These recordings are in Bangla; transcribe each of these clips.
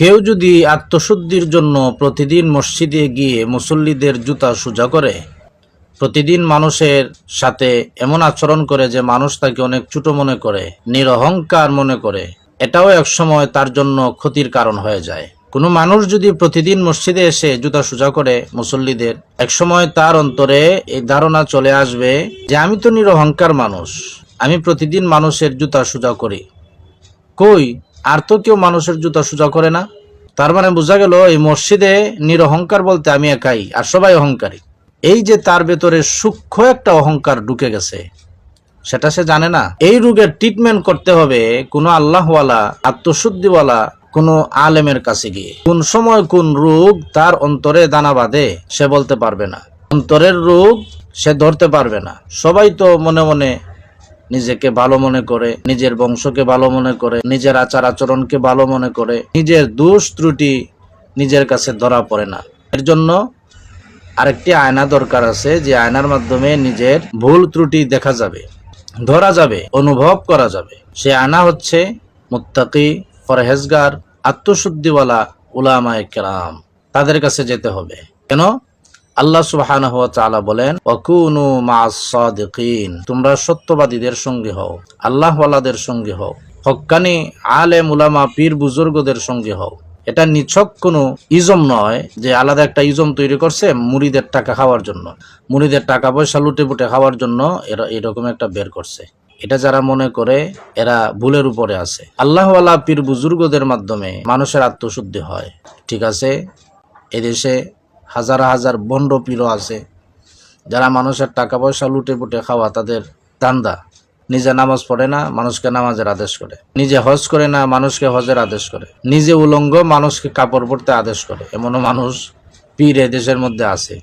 কেউ যদি আত্মশুদ্ধির জন্য প্রতিদিন মসজিদে গিয়ে মুসল্লিদের জুতা সোজা করে, প্রতিদিন মানুষের সাথে এমন আচরণ করে যে মানুষ তাকে অনেক ছোট মনে করে, নিরহংকার মনে করে, এটাও একসময় তার জন্য ক্ষতির কারণ হয়ে যায়। কোনো মানুষ যদি প্রতিদিন মসজিদে এসে জুতা সোজা করে মুসল্লিদের একসময় তার অন্তরে এই ধারণা চলে আসবে যে, আমি তো নিরহংকার মানুষ, আমি প্রতিদিন মানুষের জুতা সোজা করি। কই আর তো কেউ মানুষের জুতা সোজা করে না। তার মানে বোঝা গেল, এই মসজিদে নিরহংকার বলতে আমি একাই, আর সবাই অহংকারী। এই যে তার ভেতরে সূক্ষ্ম একটা অহংকার ঢুকে গেছে, সেটা সে জানে না। এই রোগের ট্রিটমেন্ট করতে হবে কোনো আল্লাহওয়ালা, আত্মশুদ্ধিওয়ালা, কোনো আলেমের কাছে গিয়ে। কোন সময় কোন রোগ তার অন্তরে দানা বাঁধে, সে বলতে পারবে না। অন্তরের রোগ সে ধরতে পারবে না। সবাই তো মনে মনে নিজেকে ভালো মনে করে, নিজের বংশকে ভালো মনে করে, নিজের আচার আচরণকে ভালো মনে করে, নিজের দোষ ত্রুটি নিজের কাছে ধরা পড়ে না। এর জন্য আরেকটি আয়না দরকার আছে, যে আয়নার মাধ্যমে নিজের ভুল ত্রুটি দেখা যাবে, ধরা যাবে, অনুভব করা যাবে। সে আয়না হচ্ছে মুত্তাকি ফরহেজগার আত্মশুদ্ধিওয়ালা উলামায়ে কেরাম। তাদের কাছে যেতে হবে। কেন? আল্লাহ সুবহানাহু ওয়া তাআলা বলেন অকুনু সাদিকিন তোমরা সত্যবাদীদের সঙ্গে হও, আল্লাহওয়ালাদের সঙ্গে হও, হক্কানি আলেম উলামা পীর বুজুর্গদের সঙ্গে হও। এটা নিছক কোনো ইজম নয় যে আলাদা একটা ইজম তৈরি করছে মুড়িদের টাকা খাওয়ার জন্য। মুড়িদের টাকা পয়সা লুটে পুটে খাওয়ার জন্য এরা এরকম একটা বের করছে। এটা যারা মনে করে, এরা ভুলের উপরে আছে। আল্লাহওয়ালা পীর বুজুর্গদের মাধ্যমে মানুষের আত্মশুদ্ধি হয়। ঠিক আছে? এদেশে হাজার হাজার বন্ড পীরও আছে। যারা মানুষের টাকা পয়সা লুটে পুটে খাওয়া তাদের দান্দা নিজে নামাজ পড়ে না, মানুষকে নামাজের আদেশ করে। নিজে হজ করে না, মানুষকে হজের আদেশ করে। নিজে উলঙ্গ, মানুষকে কাপড় পরতে আদেশ করে। এমনও মানুষ পীর দেশের মধ্যে আছে।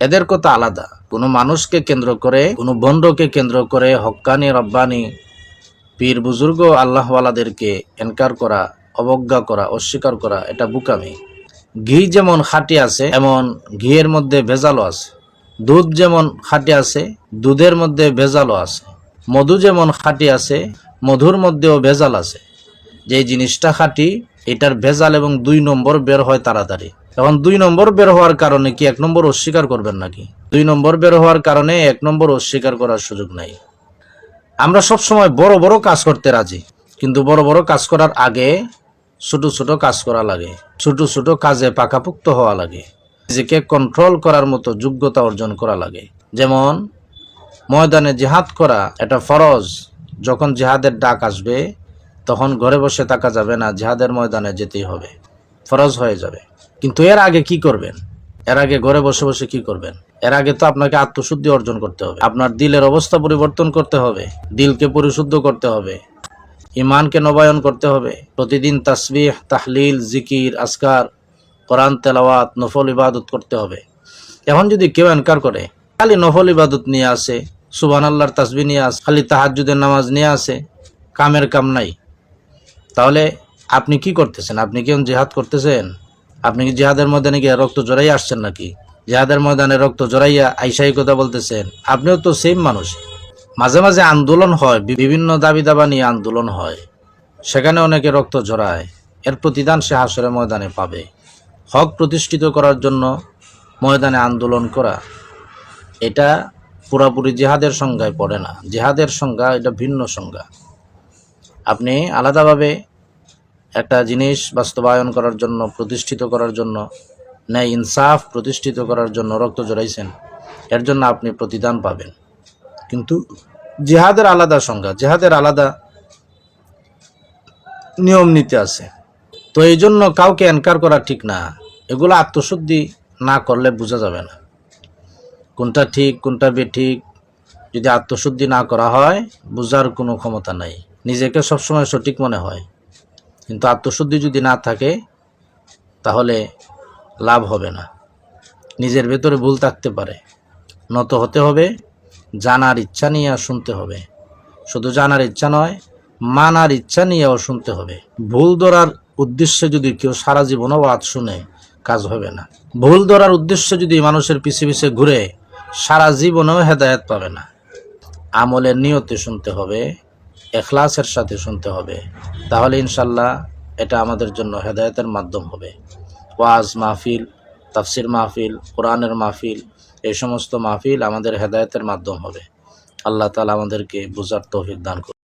এদের কথা আলাদা। কোনো মানুষকে কেন্দ্র করে, কোনো বন্ডকে কেন্দ্র করে হক্কানি, রব্বানি, পীর বুজুর্গ, আল্লাহওয়ালাদেরকে এনকার করা, অবজ্ঞা করা, অস্বীকার করা, এটা বুকামি। ঘি যেমন খাঁটি আছে, এমন ঘিয়ের মধ্যে ভেজালও আছে। দুধ যেমন খাঁটি আছে, দুধের মধ্যে ভেজালও আছে। মধু যেমন খাঁটি আছে, মধুর মধ্যেও ভেজাল আছে। যে জিনিসটা খাঁটি, এটার ভেজাল এবং দুই নম্বর বের হয় তাড়াতাড়ি। এখন দুই নম্বর বের হওয়ার কারণে কি এক নম্বর অস্বীকার করবেন নাকি? দুই নম্বর বের হওয়ার কারণে এক নম্বর অস্বীকার করার সুযোগ নাই। আমরা সব সময় বড় বড় কাজ করতে রাজি, কিন্তু বড় বড় কাজ করার আগে ছোট ছোট কাজ করা লাগে, ছোট ছোট কাজে পাকাপুক্ত হওয়া লাগে, নিজেকে কন্ট্রোল করার মতো যোগ্যতা অর্জন করা লাগে। যেমন, ময়দানে জেহাদ করা এটা ফরজ। যখন জেহাদের ডাক আসবে, তখন ঘরে বসে থাকা যাবে না, জেহাদের ময়দানে যেতেই হবে। ফরজ হয়ে যাবে। কিন্তু এর আগে কি করবেন? এর আগে ঘরে বসে বসে কি করবেন? এর আগে তো আপনাকে আত্মশুদ্ধি অর্জন করতে হবে। আপনার দিলের অবস্থা পরিবর্তন করতে হবে। দিলকে পরিশুদ্ধ করতে হবে। ইমানকে নবায়ন করতে হবে। প্রতিদিন তাসবিহ, তাহলিল, জিকির আসকার কোরআন, তেলাওয়াত, নফল ইবাদত করতে হবে। এখন যদি কেউ এনকার করে, খালি নফল ইবাদত নিয়ে আসে সুবান আল্লাহর তাসবি নিয়ে আসে, খালি তাহাজুদের নামাজ নিয়ে আসে, কামের কাম নাই, তাহলে আপনি কি করতেছেন? আপনি কি জেহাদ করতেছেন? আপনি কি জেহাদের ময়দানে গিয়ে রক্ত জড়াই আসছেন নাকি? জেহাদের ময়দানে রক্ত জড়াইয়া আইসাই কথা বলতেছেন। আপনিও তো সেম মানুষ। মাঝে মাঝে আন্দোলন হয় বিভিন্ন দাবি দাবা নিয়ে আন্দোলন হয়। সেখানে অনেকে রক্ত জড়ায় এর প্রতিদান সে হাসরে ময়দানে পাবে। হক প্রতিষ্ঠিত করার জন্য ময়দানে আন্দোলন করা, এটা পুরাপুরি জেহাদের সংজ্ঞায় পড়ে না। জেহাদের সংজ্ঞা, এটা ভিন্ন সংজ্ঞা। আপনি আলাদাভাবে একটা জিনিস বাস্তবায়ন করার জন্য, প্রতিষ্ঠিত করার জন্য, ন্যায় ইনসাফ প্রতিষ্ঠিত করার জন্য রক্ত জড়াইছেন এর জন্য আপনি প্রতিদান পাবেন। কিন্তু জেহাদের আলাদা সংজ্ঞা, জেহাদের আলাদা নিয়ম নীতি আছে। তো এই জন্য কাউকে এনকার করা ঠিক না। এগুলো আত্মশুদ্ধি না করলে বোঝা যাবে না। কোনটা ঠিক, কোনটা বেঠিক, যদি আত্মশুদ্ধি না করা হয়, বোঝার কোনো ক্ষমতা নাই। নিজেকে সবসময় সঠিক মনে হয়। কিন্তু আত্মশুদ্ধি যদি না থাকে, তাহলে লাভ হবে না। নিজের ভেতরে ভুল থাকতে পারে। নত হতে হবে জানার ইচ্ছা নিয়ে শুনতে হবে। শুধু জানার ইচ্ছা নয়, মানার ইচ্ছা নিয়েও শুনতে হবে। ভুল ধরার উদ্দেশ্যে যদি কেউ সারা জীবনও ওয়াজ শুনে, কাজ হবে না। ভুল ধরার উদ্দেশ্যে যদি মানুষের পিছে পিছে ঘুরে, সারা জীবনেও হেদায়েত পাবে না। আমলের নিয়তে শুনতে হবে, এখলাসের সাথে শুনতে হবে। তাহলে ইনশাল্লাহ এটা আমাদের জন্য হেদায়েতের মাধ্যম হবে। ওয়াজ মাহফিল, তাফসির মাহফিল, কোরআনের মাহফিল এই সমস্ত মাহফিল আমাদের হেদায়তের মাধ্যম হবে। আল্লাহ তালা আমাদেরকে বোঝার তৌফিক দান করুন।